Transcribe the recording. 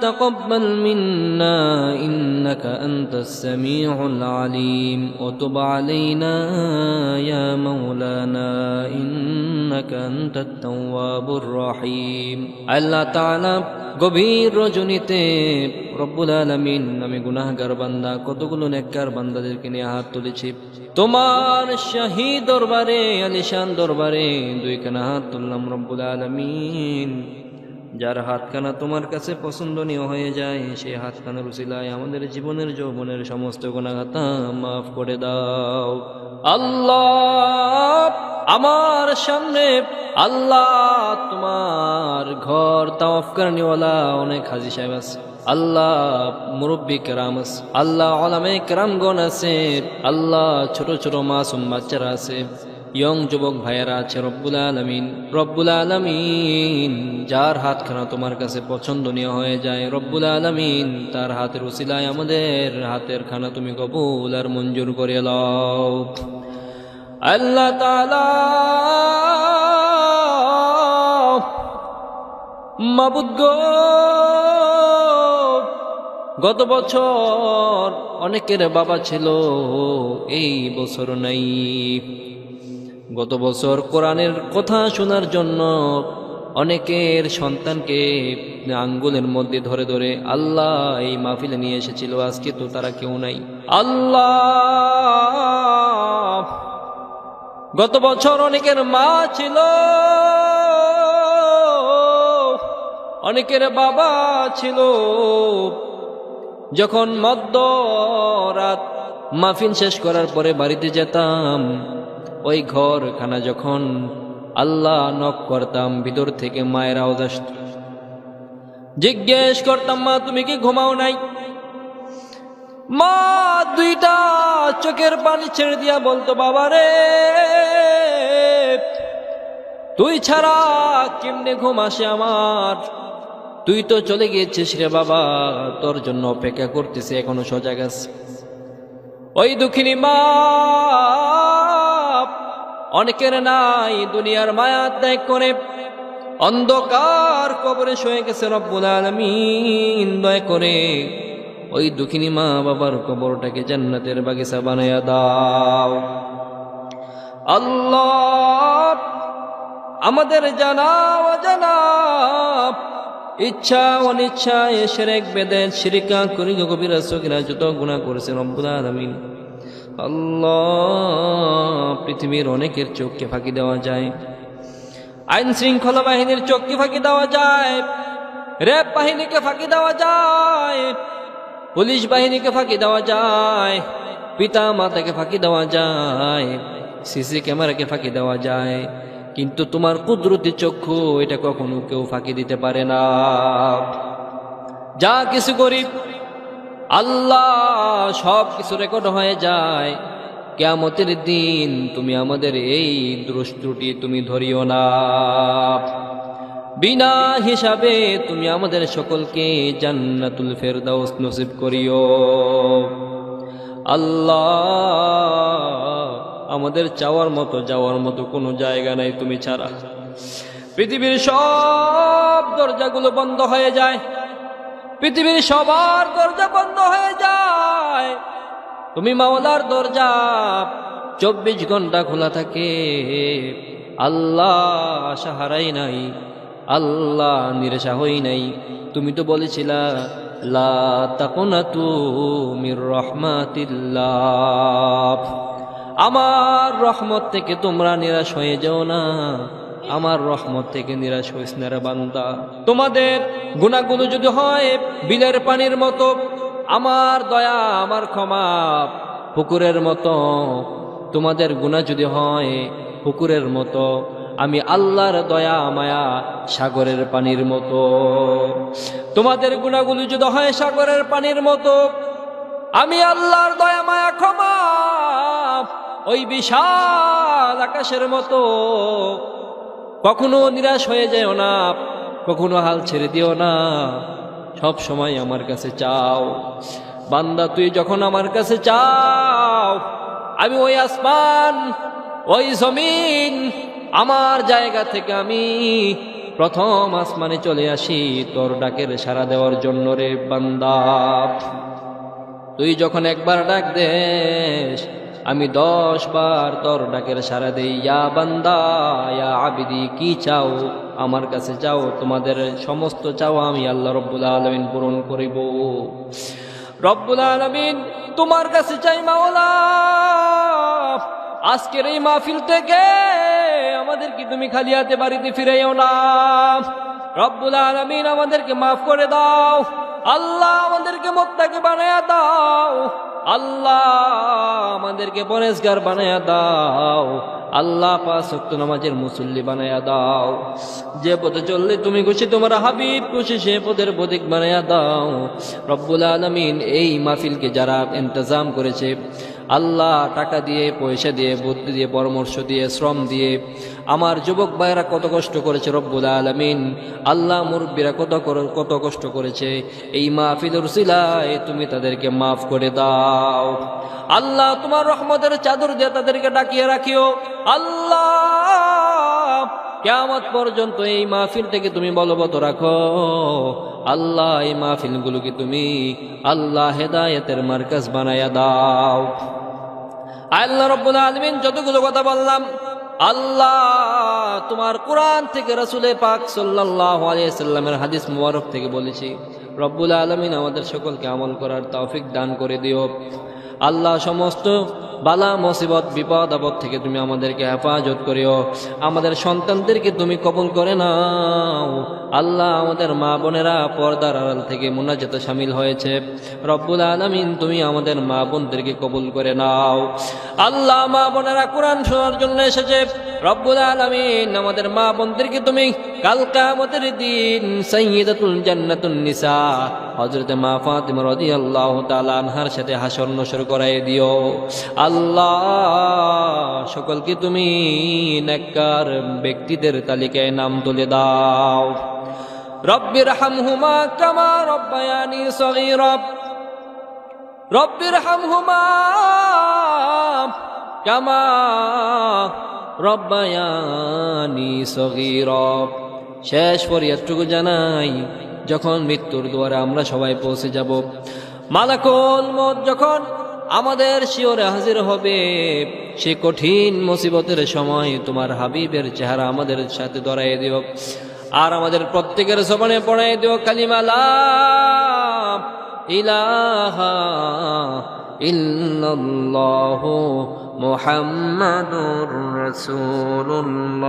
تقبل منا إنك أنت السميع العليم وتب علينا يا مولانا إنك أنت التواب الرحيم আল্লাহ তাআলা গভীর রজনীতে রব্বুল আলামিন আমি গুনাহগার বান্দা কতগুলো নেককার বান্দাদেরকে নিয়ে হাত তুলেছি তোমার শাহী দরবারে আলিশান দরবারে দুইখানা হাত তুললাম রব্বুল আলামিন যার হাতখানা তোমার কাছে পছন্দনীয় হয়ে যায় সেই হাতখানার উচিলায় আমাদের জীবনের যৌবনের সমস্ত গুণাগাতা মাফ করে দাও। আল্লাহ আমার সামনে, আল্লাহ তোমার ঘর তাওয়াফ করনিওয়ালা অনেক হাজি সাহেব আছে। আল্লাহ মুরব্বী কেরাম আছে, আল্লাহ আলামে কেরামগণ আছে, আল্লাহ ছোট ছোট মাসুম বাচ্চারা আছে। ইয়ং যুবক ভাইয়েরা আছে, রব্বুল আলমিন। রব্বুল আলমিন, যার হাতখানা তোমার কাছে পছন্দনীয় হয়ে যায়, রব্বুল আলমিন, তার হাতের উসিলায় আমাদের হাতের খানা তুমি কবুল আর মঞ্জুর করে লও। আল্লাহ মাবুদ গত বছর অনেকের বাবা ছিল, এই বছর নাই। গত বছর কোরআনের কথা শোনার জন্য অনেকের সন্তানকে আঙ্গুলের মধ্যে ধরে ধরে, আল্লাহ, এই মাহফিলে নিয়ে এসেছিল, আজকে তো তারা কেউ নাই। আল্লাহ! গত বছর অনেকের মা ছিল, অনেকের বাবা ছিল। যখন মদ্য রাত মাফিন শেষ করার পরে বাড়িতে যেতাম ওই ঘরখানা যখন আল্লাহ নক করতাম, ভিতর থেকে মায়ের আওয়াজ আসত। জিজ্ঞেস করতাম, মা, তুমি কি ঘুমাও নাই? মা, দুইটা চোখের পানি ছেড়ে দিয়া বলতো, বাবা রে, তুই ছাড়া কেমনে ঘুম আসে আমার? তুই তো চলে গিয়েছিস রে বাবা, তোর জন্য অপেক্ষা করতেছে, এখনও সজাগ আছে ওই দুঃখিনী মা অনেকের নাই, দুনিয়ার মায়া ত্যাগ করে। অন্ধকার কবরে শুয়ে গেছে রব্বুল আলমিন, দয়া করে ওই দুঃখিনী মা বাবার কবরটাকে জান্নাতের বাগিচা বানাইয়া দাও। আল্লাহ, আমাদের জানা অজানা, ইচ্ছা অনিচ্ছা এসেরেক বেদের শিরিকা করি গভীরা সকিরা যত গুণা করেছে রব্বুল আলমিন। আল্লাহ, পৃথিবীর অনেকের চোখকে ফাঁকি দেওয়া যায়। আইন শৃঙ্খলা বাহিনীর চোখকে ফাঁকি দেওয়া যায়। র্যাব বাহিনীকে ফাঁকি দেওয়া যায়। পুলিশ বাহিনীকে ফাঁকি দেওয়া যায়। পিতা মাতাকে ফাঁকি দেওয়া যায়। সিসি ক্যামেরাকে ফাঁকি দেওয়া যায়। কিন্তু তোমার কুদরতি চক্ষু, এটা কখনো কেউ ফাঁকি দিতে পারে না। যা কিছু করি আল্লাহ, সব কিছু রেকর্ড হয়ে যায়। কেয়ামতের দিন তুমি আমাদের এই দ্রষ্টুটি তুমি ধরিও না। বিনা হিসাবে তুমি আমাদের সকলকে জান্নাতুল ফেরদাউস নসিব করিও। আল্লাহ, আমাদের চাওয়ার মতো, যাওয়ার মতো কোনো জায়গা নাই তুমি ছাড়া। পৃথিবীর সব দরজাগুলো বন্ধ হয়ে যায়। পৃথিবীর সবার দরজা বন্ধ হয়ে যায়। তুমি মাওলার দরজা চব্বিশ ঘণ্টা খোলা থাকে। আল্লাহ আশা হারাই নাই, আল্লাহ নিরাশা হই নাই। তুমি তো বলেছিলা, লা তাকুনাতু মির রহমাতিল্লাহ। আমার রহমত থেকে তোমরা নিরাশ হয়ে যাও না। আমার রহমত থেকে নিরাশ হইস বান্দা। তোমাদের গুণাগুলো যদি হয়, বিলের পানির মতো, আমার দয়া, আমার ক্ষমা, পুকুরের মতো, তোমাদের গুণা যদি হয়, পুকুরের মতো, আমি আল্লাহর দয়া, মায়া, সাগরের পানির মতো। তোমাদের গুণাগুলো যদি হয়, সাগরের পানির মতো, আমি আল্লাহর দয়া, মায়া, ক্ষমা, ওই বিশাল আকাশের মতো কখনো নিরাশ হয়ে যেও না, কখনো হাল ছেড়ে দিও না। সব সময় আমার কাছে চাও। বান্দা, তুই যখন আমার কাছে চাও, আমি ওই আসমান, ওই জমিন, আমার জায়গা থেকে আমি প্রথম আসমানে চলে আসি তোর ডাকের সাড়া দেওয়ার জন্য রে বান্দা। তুই যখন একবার ডাক দেস আমি দশ বার তোর ডাকের সারা দেই। ইয়া বান্দা, ইয়া আবিদি, কি চাও? আমার কাছে চাও, তোমাদের সমস্ত চাও আমি আল্লাহ রব্বুল আলমিন পূরণ করিব। রব্বুল আলমিন, তোমার কাছে চাই মাওলা। আজকের এই মাহফিল থেকে আমাদের কি তুমি খালি হাতে বাড়িতে ফিরেও না। রব্বুল আলমিন আমাদেরকে মাফ করে দাও। আল্লাহ আমাদেরকে মোত্তাকে বানায়া দাও। আল্লাহ আমাদেরকে পরেশগার বানায়া দাও। আল্লাহ পাশক্ত নামাজের মুসল্লি বানায়া দাও। যে পথে চললে তুমি খুশি, তোমার হাবিব খুশি, সে পথের প্রতীক বানায়া দাও। রব্বুল আলমিন এই মাহফিলকে যারা ইন্তজাম করেছে আল্লাহ টাকা দিয়ে, পয়সা দিয়ে, বুদ্ধি দিয়ে, পরামর্শ দিয়ে, শ্রম দিয়ে আমার যুবক ভাইরা কত কষ্ট করেছে রব্বুল আলমিন। আল্লাহ মুরব্বীরা কত কত কষ্ট করেছে। এই মাহফিলুর সিলায় তুমি তাদেরকে মাফ করে দাও। আল্লাহ তোমার রহমতের চাদর দিয়ে তাদেরকে ডাকিয়ে রাখিও। আল্লাহ কেয়ামত পর্যন্ত এই মাহফিল থেকে তুমি বলবত রাখো। আল্লাহ, এই মাহফিলগুলোকে তুমি আল্লাহ হেদায়েতের মার্কাজ বানায়া দাও। আল্লাহ রব্বুল আলমিন যতগুলো কথা বললাম, আল্লাহ তোমার কোরআন থেকে রসুলে পাক সাল্লাহ আলিয়াল্লামের হাদিস মুবারক থেকে বলেছি, রব্বুল আলমিন আমাদের সকলকে আমল করার তৌফিক দান করে দিও। আল্লাহ সমস্ত বালা, মুসিবত, বিপদ, আপদ থেকে তুমি আমাদেরকে হেফাজত করিও। আমাদের সন্তানদেরকে তুমি কবুল করে নাও। আল্লাহ আমাদের মা বোনেরা পর্দার আড়াল থেকে মোনাজাতে সামিল হয়েছে। রব্বুল আলমিন, তুমি আমাদের মা বোনদেরকে কবুল করে নাও। আল্লাহ মা বোনেরা কোরআন শোনার জন্য এসেছে। রব্বুল আলমিন আমাদের মা বোনদেরকে তুমি কাল কামতের দিন সৈয়দাতুল জান্নাতুন নিসা হজরতে মা ফাতিমা রাদিয়াল্লাহু তাআলা আনহার সাথে হাসর নসর করাই দিও। আল্লাহ, সকলকে তুমি নেককার ব্যক্তিদের তালিকায় নাম তুলে দাও। রব্বির হামহুমা কামা রব্বায়ানি সগীরা। রব্বির হামহুমা কামা রব্বায়ানি সগীরা। শেষ ফরিয়াদটুকু জানাই, যখন মৃত্যুর দুয়ারে আমরা সবাই পৌঁছে যাব। মালাকুল মত যখন আমাদের শিওরে হাজির হবে, সে কঠিন মুসিবতের সময় তোমার হাবিবের চেহারা আমাদের সাথে দড়াই দিও। আর আমাদের প্রত্যেকের সবনে পড়াই দিও কালিমালা ইলাহা ইল্লাল্লাহু মুহাম্মাদুর সাল্লাল্লাহু